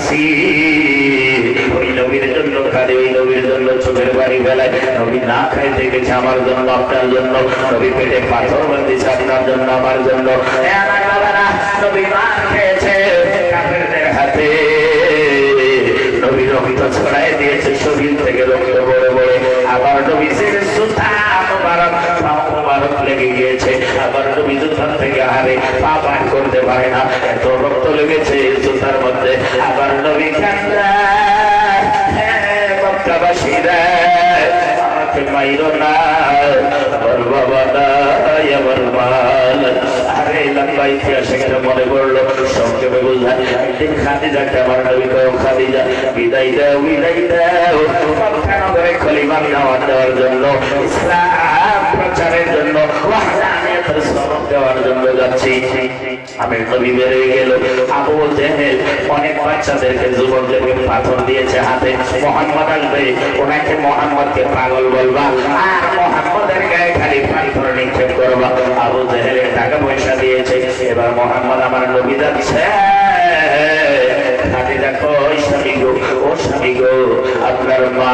কাঁদছি ওই নবীর জন্য কাঁদে ওই নবীর জন্য চোখের বাড়ি বেলায় নবী না খাইতে গেছে আমার জন্য, আপনার জন্য। নবী পেটে পাথর বান্ধিছে আপনার জন্য, আমার জন্য। নবী মার খেয়েছে কাফেরদের হাতে। নবী রক্ত ছড়াই দিয়েছে শরীর থেকে রক্ত বড়ে বড়ে আবার নবী সুতা মোবারক। পা লেগে গিয়েছে, আবার নবী জুতার থেকে হারে পা পান করতে পারে না। এত রক্ত লেগেছে জুতার মধ্যে। আবার নবী কান্দা হ্যাঁ মক্কাবাসীরা। আমাকে মাইরো না। বাবা আরে ইসলাম প্রচারের জন্য পাগল বলবা, আর মোহাম্মদের গায়ে খালি পাথর নিক্ষেপ করবা। আবু জেহেলের টাকা পয়সা দিয়েছে, এবার মোহাম্মদ আমার নবী যাচ্ছে। দেখো ও স্বামী গো, আপনার মা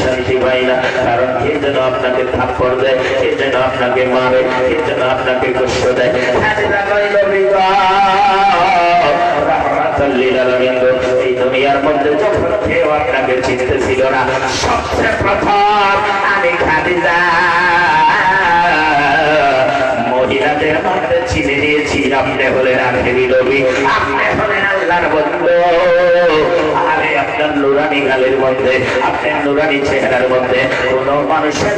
শান্তি পাই না কারণ কে যেন আপনাকে থাপ্পড় দেয় আপনাকে মারে কে যেন আপনাকে কষ্ট দেয় এই দুনিয়ার মধ্যে যখন কেউ আপনাকে চিনতে ছিল না সবচেয়ে প্রথম আমি খাদিজা মহিলাদের আপনি হলেন আল্লাহর বন্ধু আপনার নুরানি গালের মধ্যে আপনার নুরানি চেহারার মধ্যে কোন মানুষের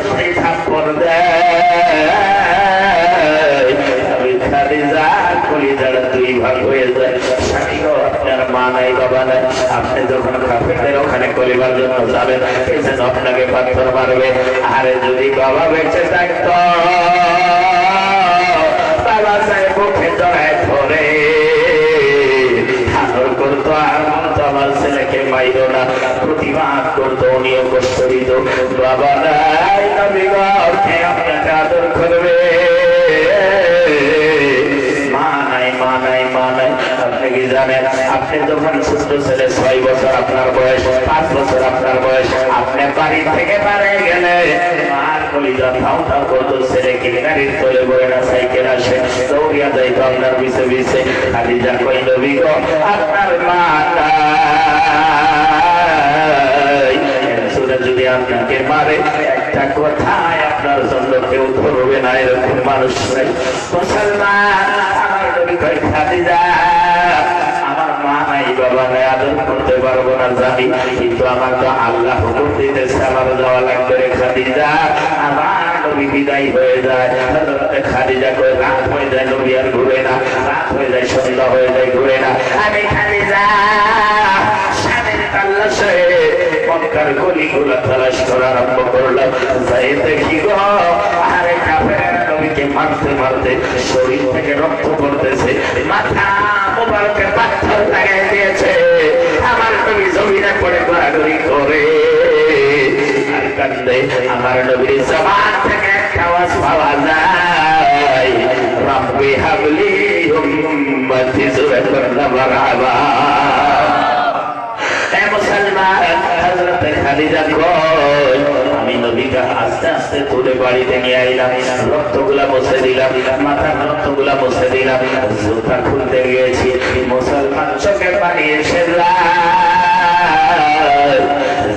ওখানে কলিবার জন্য আপনাকে পাথর মারবে। আরে যদি বাবা বেঁচে থাকতো, বাবা সাহেব ধরে। করতো আর মমতা আমার ছেলেকে মাইল না। প্রতিবাদ করতো উনিও কষ্ট দিত বাবা নাই গো, আপনাকে আদর করবে। জানেন আপনি যখন ছোট্ট ছেলে ছয় বছর আপনার বয়স, পাঁচ বছর আপনার বয়স, আপনি বাড়ি থেকে বাড়ে গেলে যদি আপনাকে মারে, একটা কথায় আপনার জন্য কেউ ধরবে না, এরকম মানুষ মুসলমান, আমার কই খাদিজা করতে পারব না জানি, কিন্তু আমার আল্লাহ হুকুম দিতেছে, আমার যাওয়া লাগবে রে খাদিজা। আমার বিদায় হয়ে যায় খাদিজা করে রাত হয়ে যায়, নবী আর ঘুরে না, রাত হয়ে যায়, সন্ধ্যা হয়ে যায়, ঘুরে না। আমি খাদিজা, স্বামীর তাল্লাশে মক্কার গলিগুলা তালাশ করা আরম্ভ করলাম যাই দেখি গো? আরে কাফের নবীকে মারতে মারতে শরীর থেকে রক্ত পড়তেছে। মাথা মোবারকে পাথর লাগাই দিয়েছে। আমার নবী জমিনে পড়ে গড়াগড়ি করে। আর কান্দে, আমার নবীর জবান থেকে একটা আওয়াজ পাওয়া যায়। রব্বি হাবলি উম্মতি জুরে করলাম, রাবা। এ মুসলমান আমি নবীকে আস্তে আস্তে তুলে বাড়িতে নিয়ে আইলাম। রক্তগুলা মুছে দিলাম। মাথার রক্তগুলা মুছে দিলাম। জুতা খুলতে গিয়েছি মুসলমান চোখে পানি এসে।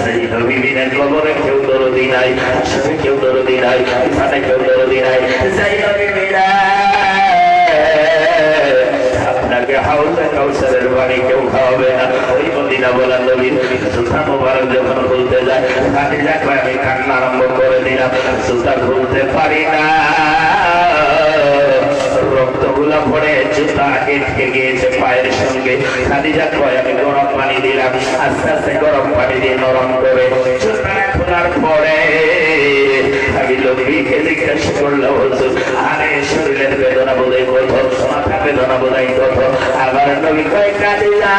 যেই নবী বিনের কবরে কেউ দরদি নাই আসলে কেউ দরদি নাই এখানে কেউ দরদি নাই। যেই নবী বিনের আপনাকে হাউসে কাউসারের বাড়ি কেউ খাওয়াবে না। ওই মদিনা বলা নবীর সুলতান মোবারক যখন খুলতে যায় খাদিজা কয় আমি কান্না আরম্ভ করে দিলাম। সুলতান খুলতে পারি না। জুতা গিয়েছে পায়ের সঙ্গে। কয় আমি গরম পানি দিলাম। আস্তে আস্তে গরম পানি দিয়ে নরম করে জুতা খোলার পরে আমি জিজ্ঞাসা আরে, শরীরের বেদনা বোধহয় কত, মাথা বেদনা বোধহয় কত। আবার নবী কয় কাদিজা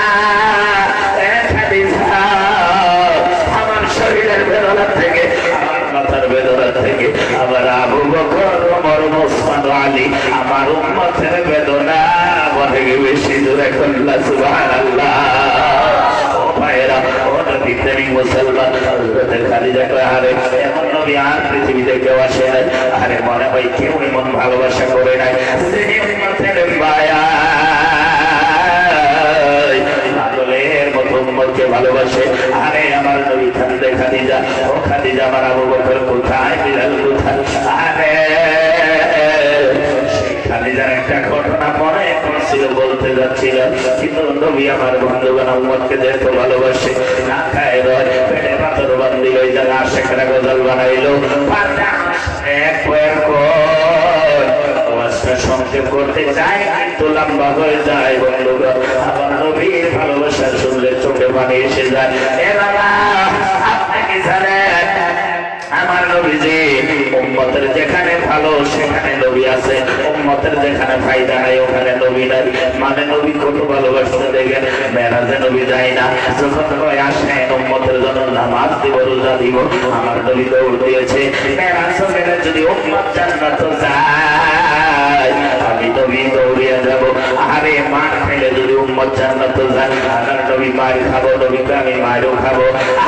আমার শরীরের বেদনা থেকে, আমার মাথার বেদনা থেকে, আমার আবু বকর, ওমর, ওসমান, আলী, আমার উম্মতের বেদনা অনেক বেশি দূরে করলা সুবহানাল্লাহ। ও মুসলমান কেউ আরে মনে হয় কেউ এমন ভালোবাসা করে নাই। সেই বায়া ভালোবাসে। আরে আমার নবী খাদিজা খাদিজা, ও খাদিজা, আমার আবু বকর কোথায়? বিলাল কোথায়? আরে খাদিজার একটা ঘটনা বলতে কিন্তু নবী আমার বন্ধুগণ উম্মতকে যেহেতু ভালোবাসে, না খায় রয়, পেটে পাথর বান্দি গজল এক সংক্ষেপ করতে চাই, কিন্তু লম্বা হয়ে যায়, বন্ধুগণ। ভালোবাসা পানি এসে যায়। এ বাবা, আপনাকে জানেন আমার নবীজি উম্মতের যেখানে ভালো, সেখানে নবী আছে। উম্মতের যেখানে ফায়দা নাই, ওখানে নবী নাই। মানে নবী কত ভালোবাসতে দেখেন মেরাজে নবী যায় না। যখন হয় আসেন উম্মতের জন্য নামাজ দিব, রোজা দিব, আমার নবী দৌড় দিয়েছে। মেরাজ যদি উম্মত জান্নাত যায়। নবী দৌড়িয়ে যাব আরে মার খেলে যদি উম্মত জান্নাত যায় আমার নবী মার খাব নবীকে আমি মারও খাব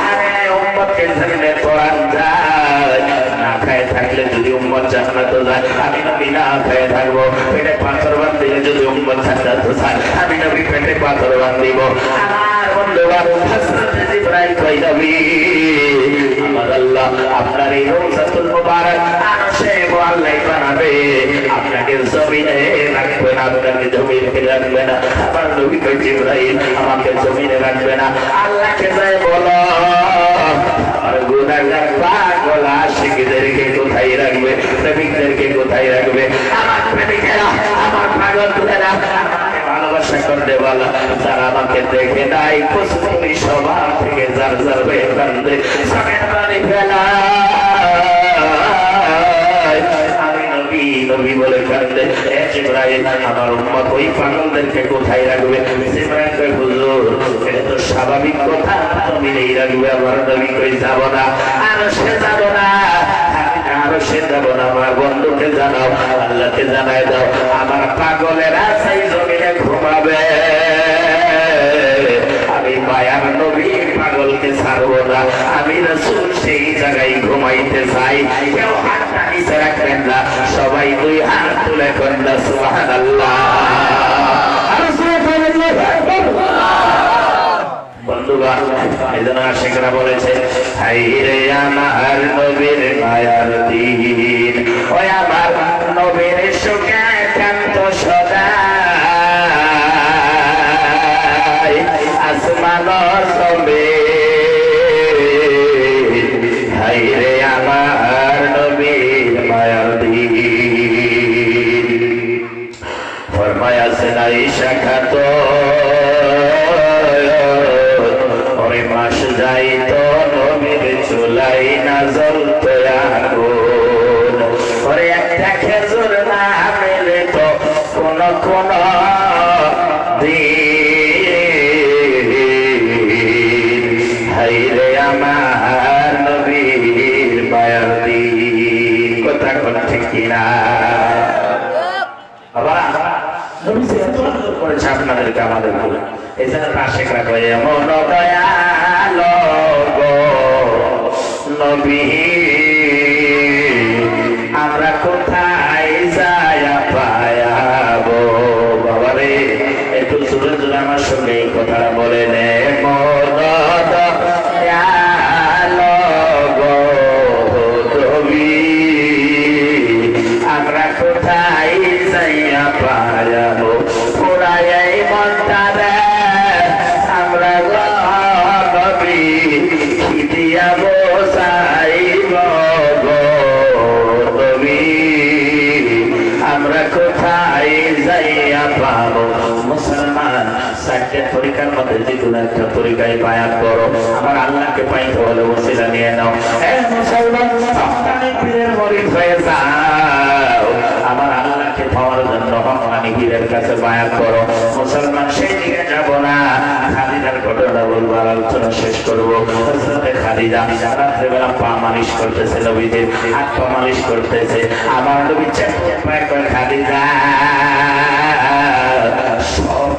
আরে উম্মতকে সামনে কোরআন যায় না খায় থাকলে যদি উম্মত জান্নাত যায় আমি নবী না খায় থাকব পেটে পাথর বান্ধিলে যদি উম্মত জান্নাত যায় আমি নবী পেটে পাথর বান্ধিব আমার বন্ধুবান হযরত ইব্রাহিম কই নবী আল্লাহ আপনার এই রওজাতুল মুবারক আরশে আল্লাহ বানাবে। আপনাকে জমিনে রাখবে না, আপনাকে জমিনে রাখবে না। আমার নবী কই ইব্রাহিম আমাকে জমিনে রাখবে না। আল্লাহকে যায় বলো আর গুনাহগার পাগল আশিকদেরকে কোথায় রাখবে? প্রেমিকদেরকে কোথায় রাখবে? আমার প্রেমিকেরা, আমার পাগলদেরা আমাকে ভালোবাসা করতে বলো যারা আমাকে দেখে নাই পুষ্পমি সভা থেকে যার যার হয়ে কান্দে। সবের ফেলা। আমার উম্মত, ওই যাব না? আর যাব না? আরও যাব না, আমার বন্ধুকে জানাও, আল্লাহকে জানাই দাও। আমার পাগলেরা সেই জমিনে পাগলকে ছাড়বো না। আমি রসুল সেই জায়গায় ঘুমাইতে চাই। কেউ হাতটা নিচে রাখবেন না। সবাই দুই হাত তুলে সুহান আল্লাহ বন্ধুগণ বলেছে নবী যে এত আদর করেছে আপনাদেরকে আমাদের বলে এই জন্য পাশে রাখো মন দয়াল নবী যে কোনো একটা তরিকায় পায়া করো। আমার আল্লাহকে পাইতে হলে ওসিলা নিয়ে নাও। হ্যাঁ যাও। আমার আল্লাহকে পাওয়ার জন্য কাছে করো। মুসলমান, সেই দিকে যাব না। খালিদার ঘটনা বলব আর আলোচনা শেষ করব। খাদিজা রাত্রেবেলা পা মালিশ করতেছে হাত পা মালিশ করতেছে। আমার নবী চেক খাদিজা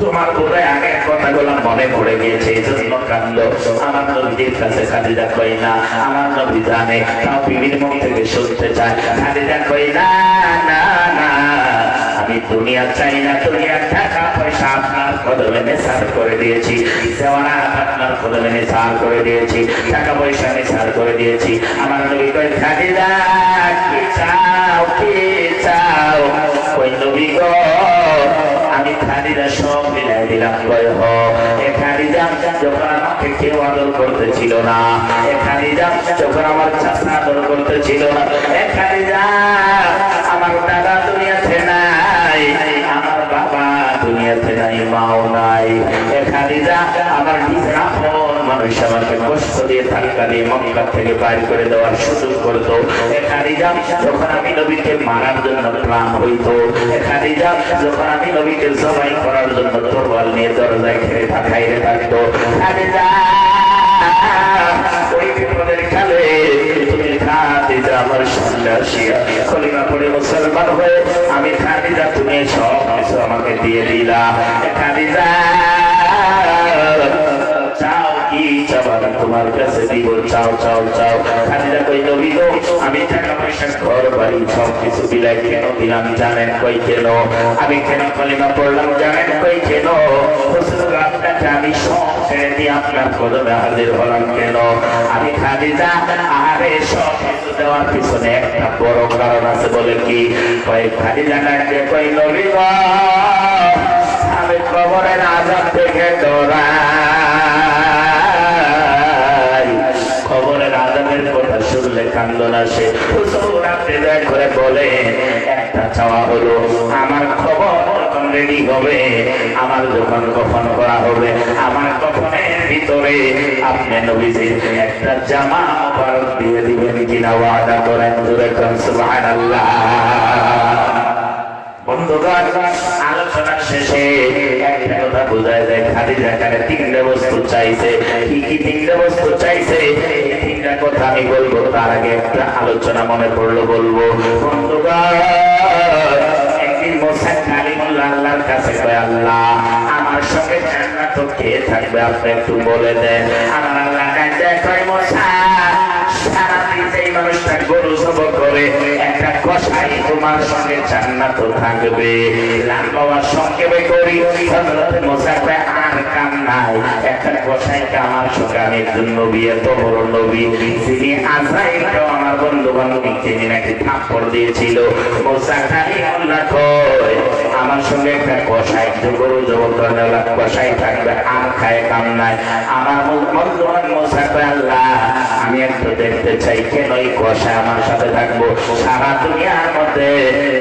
তোমার বোধহয় আগের কথাগুলো মনে পড়ে গিয়েছে, এই জন্য কান্দ। আমার নবীদের কাছে খাদিজা কই না, আমার নবী জানে, তাও বিবির মুখ থেকে শুনতে চায়। খাদিজা কই না না না চাই না টাকা পয়সা করে দিয়েছি। করে দিয়েছি, টাকা পয়সা করে দিয়েছি। আমার নবী কই কি চাও চাও? আমি খালিদা সব মিলাই দিলাম কয় হ। এ খালিদা যখন আমাকে কেউ আদর করতেছিল না, এ খালিদা যখন আমার চাষা আদর করতেছিল না, এ খালিদা আমার দাদা দুনিয়াতে নাই, আমার বাবা দুনিয়াতে নাই, মাও নাই। এ খালিদা আমার আপন আমাকে কষ্ট দিয়ে ধাক্কা দিয়ে মক্কা থেকে বাইর করে দেওয়ার সুযোগ করতো। যখন আমি নবীকে মারার জন্য প্রাণ হইতো খালিদা যখন আমি নবীকে জবাই করার জন্য তরবাল নিয়ে দরজায় ঘিরে থাকাইরে থাকতো। খালিদা খাদিজা আমি খাদিজা, তুমি সব আমাকে দিয়ে দিলা। খাদিজা চাও চাও চাও খাদিজা কই নবী গো আমি টাকা পয়সা ঘর বাড়ি সব কিছু বিলাই কেন দিলাম, জানেন কই কেন? আমি কেন কলিমা পড়লাম, জানেন কই কেন? হুজুর আপনাকে আমি সব ছেড়ে দিয়ে আপনার কদমে হাজির হলাম কেন? আমি খাদিজা আরে সব কিছু দেওয়ার পিছনে একটা বড় কারণ আছে বলে কি? কই খাদিজা ডাকে, কই নবী গো আমি কবরের আজাব থেকে ডরাই কান্দন আসে করে একটা চাওয়া হলো, আমার খবর যখন হবে, আমার কফন করা হবে, আমার কফনের ভিতরে আপনি নবীজির একটা জামা দিয়ে দিবেন কিনা ওয়াদা করেন। বন্ধুগণ আলোচনার শেষে একটা কথা বোঝায় যায় খালি জায়গায় তিনটে বস্তু চাইছে। কি কি তিনটে বস্তু চাইছে? তিনটা কথা আমি বলব, তার আগে একটা আলোচনা মনে পড়ল বলব। আল্লাহ, আমার সঙ্গে জান্নাত কে থাকবে? আপনি একটু বলে দেন। আমার আল্লাহ কাছে করে একটা কষাই তোমার সঙ্গে জান্নাত থাকবে। লাম্বা সংক্ষেপে করি আর কাম নাই। একটা কষাইকে আমার আমি একজন নবী এত বড় নবী। যিনি আজরাইলকে আমার বন্ধু বান্ধবী তিনি নাকি থাপ্পড় দিয়েছিল। মুসা খালি আল্লাহ কয় আমার সঙ্গে একটা কষাই গরু জব কষাই থাকবে, আর খায় কাম নাই। আমার বন্ধু মুসা কয় আল্লাহ, আমি একটু দেখতে চাই কেন এই কষাই আমার সাথে থাকব? সারা দুনিয়ার মধ্যে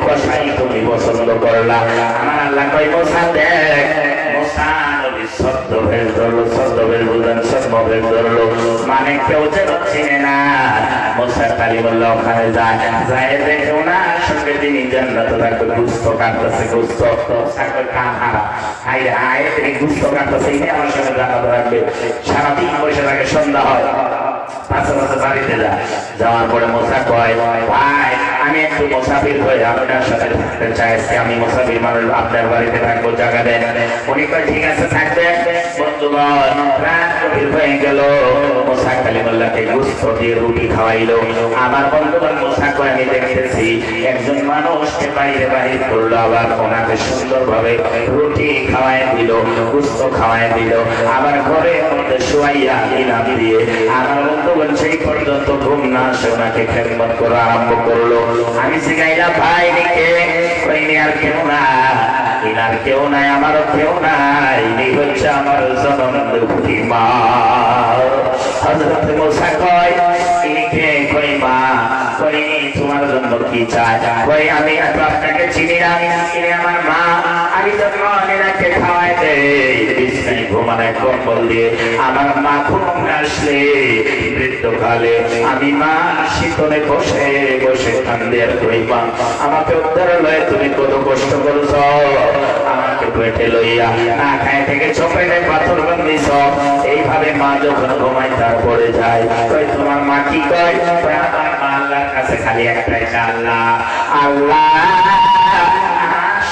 কষাই তুমি পছন্দ করলা। আমার আল্লাহ কই মোসা দেখ মোসা সত্য ভেদ ধরলো সত্য ভেদ বুঝলেন সত্য ভেদ ধরলো মানে কেউ যেন চিনে না। মোসা কালিমুল্লাহ ওখানে যায় যায় দেখেও না, সঙ্গে তিনি জান্নাত থাকবে গুস্ত কাটতেছে গুস্ত থাকবে কাহা হাই হাই তিনি গুস্ত কাটতেছে এই আমার সঙ্গে জান্নাত রাখবে। সারাদিন বসে থাকে সন্ধ্যা হয়। পাশে পাশে বাড়িতে যা। যাওয়ার পরে মোসা কয়, ভাই আমি একটু মুসাফির হয়ে আপনার সাথে থাকতে চাই। আজকে আমি মুসাফির মানুষ আপনার বাড়িতে থাকব, জায়গা দেন। উনি কয়, ঠিক আছে, থাকবে। আমার আবার ওনাকে রুটি খাওয়াই দিল আবার মধ্যে শোয়াইয়া দিয়ে, আমার বন্ধুগণ, সেই পর্যন্ত ঘুম না আসে, ওনাকে খেদমত করা আরম্ভ করল। আমি শিখাইলাম ভাই নিকে কইনি আর কেউ না ইনার কেউ নাই আমারও কেউ নাই, এই হচ্ছে আমার জনম মা। ওই আমি আপনাকে চিনি না আমার মা আমাকে উদ্ধার লয়ে তুমি কত কষ্ট করছ? আমাকে পেটে লইয়া না থেকে চোখে পাথর এইভাবে মা যখন ঘুমায় তারপরে যায়। তোমার মা কি কয়? আল্লাহর কাছে খালি একটাই আল্লাহ আল্লাহ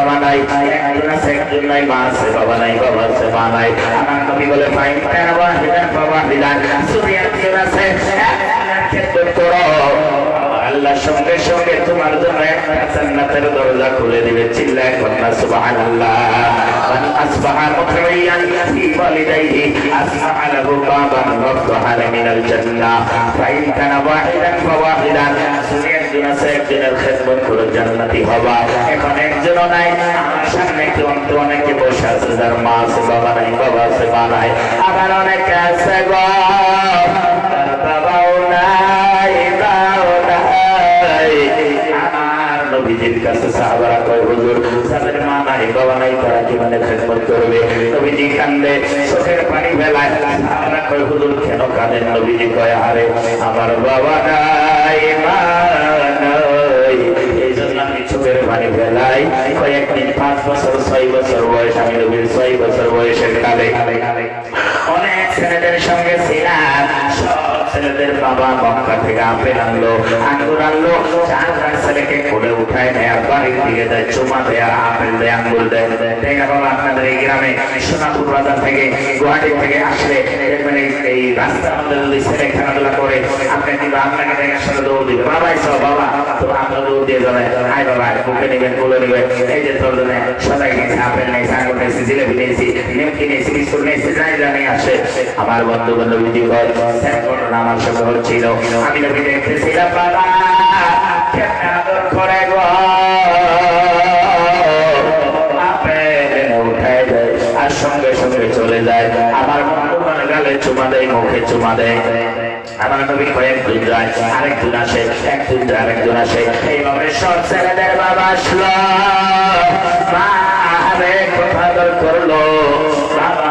বাবা নাই একজন আছে একজন নাই মা আছে বাবা নাই বাবা আছে মা নাই আমার নবী বলে ফাইন কানা ওয়াহিদান ফাওয়াহিদান শুধু একজন আছে খেদমত করো। আল্লাহর সঙ্গে সঙ্গে তোমার জন্য একটা জান্নাতের দরজা খুলে দিবে। চিল্লায় কন্যা সুবহানাল্লাহ। মান ফি ওয়ালিদাইহি বাবান মিনাল জান্নাহ। ফাইন কানা ওয়াহিদান ফাওয়াহিদান একজন আছে খেদমত করে জান্নাতি হবা। এখন নাই সামনে একটু অন্ত অনেকে বসে আছে, যার মা আছে, বাবা নাই, বাবা আছে, মা নাই। আবার অনেকে আছে গো। নবীজি কান্দে চোখের পানি বেলায় আমরা কয়, হুজুর, কেন কাঁদেন নবীজি? কয়, আরে, আমার বাবা নাই, মা এই জন্য আমি চোখের পানি ফেলাই কয়েকদিন, পাঁচ বছর, ছয় বছর বয়স, আমি নবীর ছয় বছর বয়সের কালে। অনেক ছেলেদের সঙ্গে ছিলাম। আপনাদের আসলে মানে করে, আপনি কিন্তু আপনাকে দৌড় দিবে। বাবা তো আমরা দৌড় দিয়ে যাবে আয় বাবা, বুকে নেবেন, কোলে নেবেন। এই আপেল নিয়েছি, আঙ্গুর নিয়েছি যাই জানি আসে। আমার বন্ধু বান্ধব জীবন আমার আমি দেখতেছিলাম করে গো। আর সঙ্গে সঙ্গে চলে যায়। আমার চুমা দেয় চুমা দেয়। আমার আরেকজন আসে একজন যায় আরেকজন আসে। এইভাবে সব ছেলেদের বাবা আসলো আরে কথা দর করল বাবা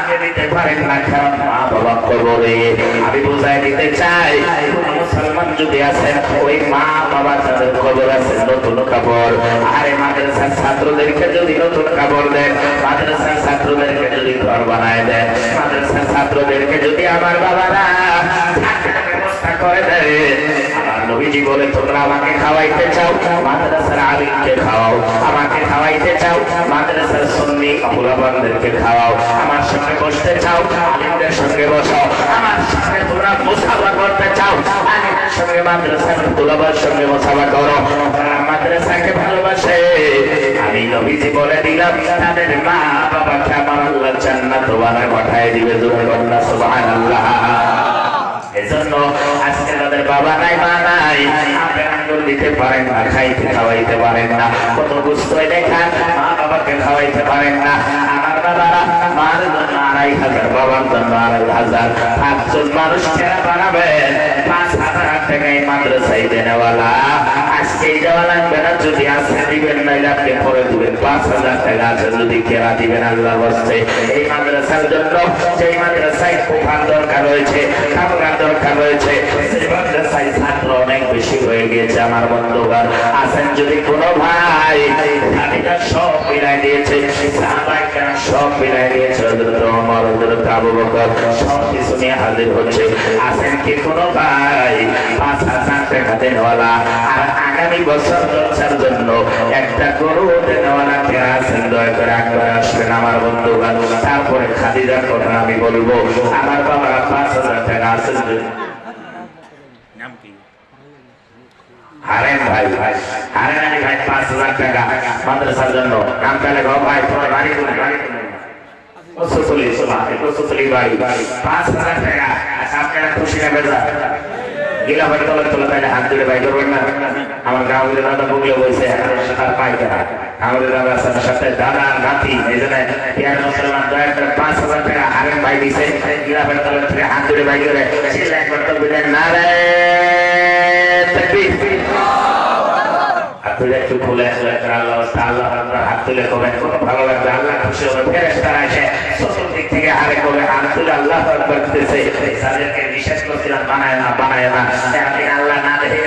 দিতে পারেন না কারণ মা বাবা কবরে। আমি বুঝাই দিতে চাই মুসলমান যদি আছেন ওই মা বাবা যাদের কবর আছে, নতুন কাপড় আরে মাদ্রাসার ছাত্রদেরকে যদি নতুন কাপড় দেন, মাদ্রাসার ছাত্রদেরকে যদি ঘর বানায় দেন, মাদ্রাসার ছাত্রদেরকে যদি আমার বাবারা করে দেয় আমার নবীজি বলে, তোমরা আমাকে খাওয়াইতে চাও, মাদ্রাসার আলিমকে খাওয়াও। আমাকে খাওয়াইতে চাও, মাদ্রাসার সুন্নি ফুলাবানদেরকে খাওয়াও। আমার সঙ্গে বসতে চাও, আলিমদের সঙ্গে বসাও আমার সঙ্গে তোমরা মুসাফা করতে চাও, আলিমদের সঙ্গে মাদ্রাসার ফুলাবার সঙ্গে মুসাফা করো। মাদ্রাসাকে ভালোবাসে। আমি নবীজি বলে দিলাম, তাদের মা বাবাকে আমার আল্লাহ জান্নাত ওয়ালা পাঠায় দিবে কন্যা সুবহানাল্লাহ। এজন্য আজকে তাদের বাবা নাই, মা নাই। আঙ্গুল দিতে পারেন না, খাইতে খাওয়াইতে পারেন না। কত বুঝতে দেখান, মা বাবাকে খাওয়াইতে পারেন না। আমার মার জন্য আড়াই হাজার বাবার জন্য আড়াই হাজার পাঁচজন মানুষ ছেড়ে বানাবেন পাঁচ হাজার টাকা মাদ্রাসায় দেনেওয়ালা আজকে দেওয়া লাগবে না যদি আজকে দিবেন নাইলে আপনি পরে দিবেন পাঁচ হাজার টাকা আছে যদি কেরা দিবেন আল্লাহর বস্তে এই মাদ্রাসার জন্য যেই মাদ্রাসায় কোফার দরকার রয়েছে কামরার দরকার রয়েছে সেই মাদ্রাসায় ছাত্র অনেক বেশি হয়ে গিয়েছে আমার বন্ধুগণ আছেন যদি কোনো ভাই সব মিলাই দিয়েছে সাহাবায়ে কেরাম সব মিলাই দিয়েছে হযরত ওমর হযরত আবু বকর সব কিছু নিয়ে হাজির হচ্ছে। আছেন কি কোনো ভাই? পাঁচ হাজার টাকা দেনওয়ালা। আর আগামী বছর চর্চার জন্য একটা গরু দেনওয়ালা কে আছেন দয়া করে একবার আসবেন আমার বন্ধুগণ। তারপরে খাদিজার কথা আমি বলব। আমার বাবা পাঁচ হাজার টাকা আছেন নাম কি? হারেন ভাই। ভাই হারেন আলী ভাই পাঁচ হাজার টাকা। মাদ্রাসার জন্য। নাম তাহলে ভাই তোমার বাড়ি বাড়ি কসুতলি সোমা কসুতলি বাড়ি পাঁচ হাজার টাকা আপনারা খুশি না বেজা গিলা ভাই তলে তলে তাইলে হাত দিলে ভাই করবেন না আমার গ্রামের দাদা বগলে আমাদের পাঁচ হাজার টাকা হারেন ভাই দিছে গিলা ভাই তলে থেকে হাত দিলে ভাই করে চিল্লা একবার তো বিলেন না রে আসলে আল্লাহ হাত তুলে করবেন খুব ভালো লাগবে? আল্লাহ খুশি হবে ফেরেস্তারা এসে চতুর্দিক থেকে হারে করবে হাত তুলে আল্লাহ করতেছে তাদেরকে নিষেধ করছিলাম, বানায় না বানায় না। আপনি আল্লাহ না দেখে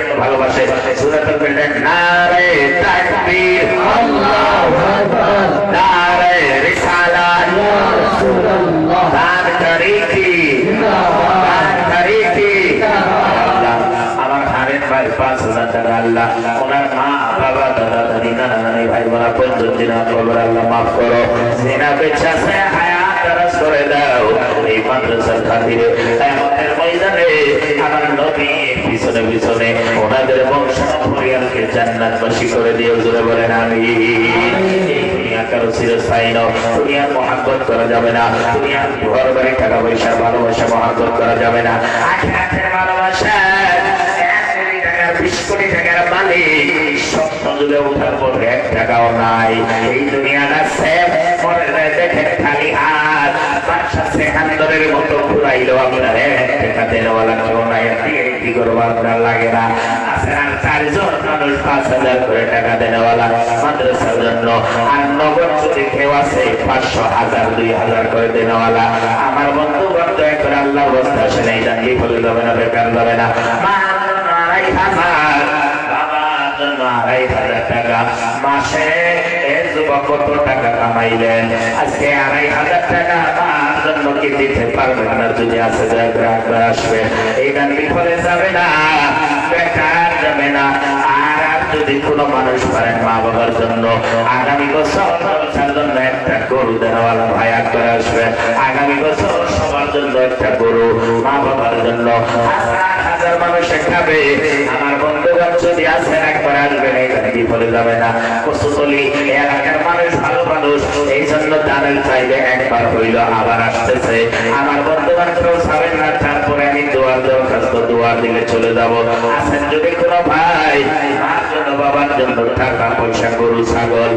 আমার হারেন ভাই আল্লাহ ওনার মা বাবা দাদা দাদি নানা বোনা পঞ্চম দিন কবর আল্লাহ মাফ করো। সিনা পেছা সে হায়াত দরস করে দাও। এই মাদ্রাসার খাতিরে কিয়ামতের ময়দানে আমার নবী পিছনে পিছনে ওনাদের বংশ পরিবারকে জান্নাতবাসী করে দিও, জোরে বলেন আমি কারও যাবে না। দুনিয়ার ঘর বাড়ি টাকা পয়সার ভালোবাসা মহাব্বত করা যাবে না। ভালোবাসা বিশ কোটি টাকার মালিক স্বপ্ন যুগে ওঠার পর এক টাকাও নাই। এই দুনিয়াটা সেফ দেখেন খালি হাত। টাকা দেওয়ালা কেউ নাই না। চারজন মানুষ, পাঁচ হাজার করে জন্য। আছে, পাঁচশো হাজার, দুই হাজার করে দেওয়ালা আমার বন্ধু বন্ধু করে আল্লাহ অবস্থা আসেন এই জানি ফলে যাবে না, বেকার যাবে না মা আড়াই হাজার বাবার জন্য আড়াই হাজার টাকা। মাসে যুবক কত টাকা কামাইলেন? আজকে আড়াই হাজার টাকা। আমার জন্য কি মানুষ পারেন মা বাবার জন্য, আগামী বছর ব্যবসার জন্য একটা গরু দেওয়ালা ভাই আসবে। আগামী বছর সবার জন্য একটা গরু, মা বাবার একবার চাইলে একবার হইল আবার আসতেছে। আমার বন্ধুগণ কেউ না, তারপরে আমি দোয়ার দরখাস্ত, দোয়ার দিলে চলে যাব। আছেন যদি কোনো ভাই জন্য, বাবার জন্য, টাকা, পয়সা, গরু, ছাগল।